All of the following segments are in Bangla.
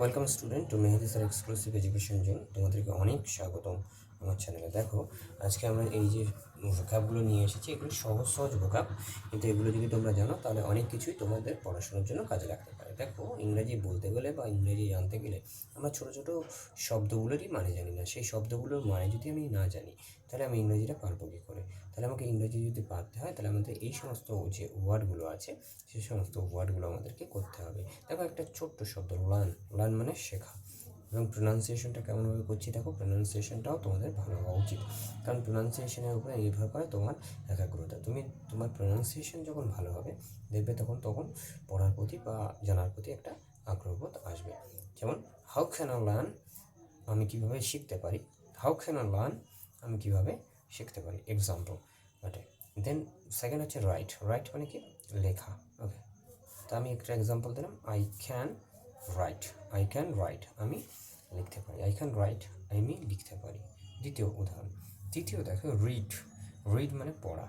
Welcome student to Mehedi sir exclusive education zone তোমাদেরকে অনেক স্বাগতম। আমার চ্যানেলে দেখো, আজকে আমরা এই যে ভোকাবগুলো নিয়ে এসেছি, এগুলো সহজ সহজ ভোকাব কিন্তু এগুলো যদি তোমরা জানো, তাহলে অনেক কিছুই তোমাদের পড়াশোনার জন্য কাজে লাগতে পারে। দেখো, ইংরেজি বলতে গেলে বা ইংরেজি জানতে গেলে আমরা ছোটো ছোটো শব্দগুলোরই মানে জানি না। সেই শব্দগুলোর মানে যদি আমি না জানি, তাহলে আমি ইংরেজিটা পারব কী করে? তাহলে আমাকে ইংরেজি যদি পারতে হয়, তাহলে আমাদের এই সমস্ত যে ওয়ার্ডগুলো আছে সেই সমস্ত ওয়ার্ডগুলো আমাদেরকে করতে হবে। দেখো, একটা ছোট্ট শব্দ লার্ন লার্ন মানে শেখা। এবং প্রোনাউন্সিয়েশনটা কেমনভাবে করছি দেখো প্রোনাউন্সিয়েশনটাও তোমাদের ভালো হওয়া উচিত। কারণ প্রোনাউন্সিয়েশনের উপরে নির্ভর করে তোমার একাগ্রতা তুমি তোমার প্রোনাউন্সিয়েশন যখন ভালো হবে, দেখবে তখন তখন পড়ার প্রতি বা জানার প্রতি একটা আগ্রহবোধ আসবে। যেমন হাউ ক্যান আই লার্ন আমি কীভাবে শিখতে পারি? হাউ ক্যান আই লার্ন আমি কীভাবে শিখতে পারি? এক্সাম্পল ওকে দেন সেকেন্ড হচ্ছে রাইট রাইট মানে কি? লেখা ওকে তো আমি একটা এক্সাম্পল দিলাম। I can write I can write আমি লিখতে পারি। আই ক্যান রাইট আমি লিখতে পারি। দ্বিতীয় উদাহরণ। তৃতীয় দেখো রিড রিড মানে পড়া।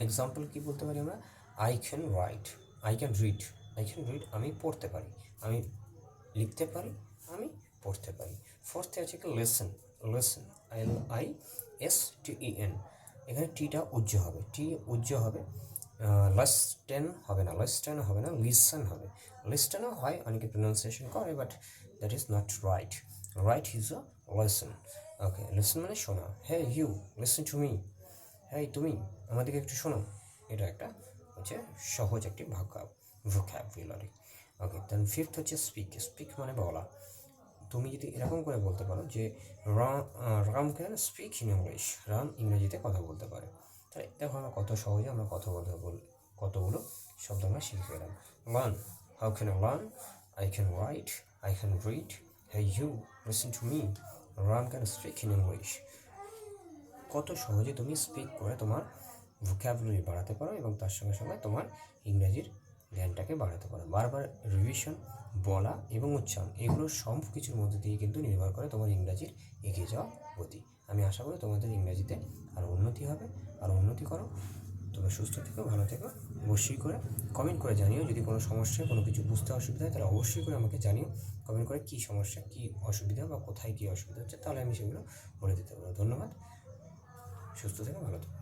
এক্সাম্পল কি বলতে পারি আমরা? I can write I can read I can read আমি পড়তে পারি। আমি লিখতে পারি, আমি পড়তে পারি। ফোর্থে আছে কি? Lesson lesson I L I S T E N এখানে টিটা উজ্জ্ব হবে। টি উজ্জ্ব হবে। লাস্টেন হবে না লাস্টেন হবে না লিসন হবে। লিস্টেনও হয়, অনেকে প্রনাউন্সিয়েশন করে but that is not right right is a lesson okay listen মানে শোনা। Hey you listen to me হ্যাঁ তুমি, আমাদেরকে একটু শোনো। এটা একটা হচ্ছে সহজ একটি ভাগ্য ভোক্যাবুলারি ওকে দেন ফিফথ হচ্ছে স্পিক স্পিক মানে বলা। তুমি যদি এরকম করে বলতে পারো যে Ram can speak in English Ram ইংরেজিতে কথা বলতে পারে। তাই দেখো আমরা কত সহজে আমরা বল, কতগুলো শব্দ আমরা শিখে গেলাম। Learn how can I learn I can write I can read hey you listen to me Ram can speak in English কত সহজে তুমি স্পিক করে তোমার ভোক্যাবুলারি বাড়াতে পারো এবং তার সঙ্গে সঙ্গে তোমার ইংরাজির জ্ঞানটাকে বাড়াতে পারো। বারবার রিভিশন বলা এবং উচ্চারণ, এগুলো সব কিছুর মধ্যে দিয়ে কিন্তু নির্ভর করে তোমার ইংরাজির এগিয়ে যাওয়া গতি। আমি আশা করি তোমাদের ইংরাজিতে আরও উন্নতি হবে আরও উন্নতি করো। তোমরা সুস্থ থেকো, ভালো থেকো। অবশ্যই করে কমেন্ট করে জানিও। যদি কোনো সমস্যা, কোনো কিছু বুঝতে অসুবিধা হয়, তাহলে অবশ্যই করে আমাকে জানিও। কমেন্ট করে কী সমস্যা, কী অসুবিধা বা কোথায় কী অসুবিধা হচ্ছে, তাহলে আমি সেগুলো বলে দিতে পারব। ধন্যবাদ। সুস্থ থেকো, ভালো থেকো।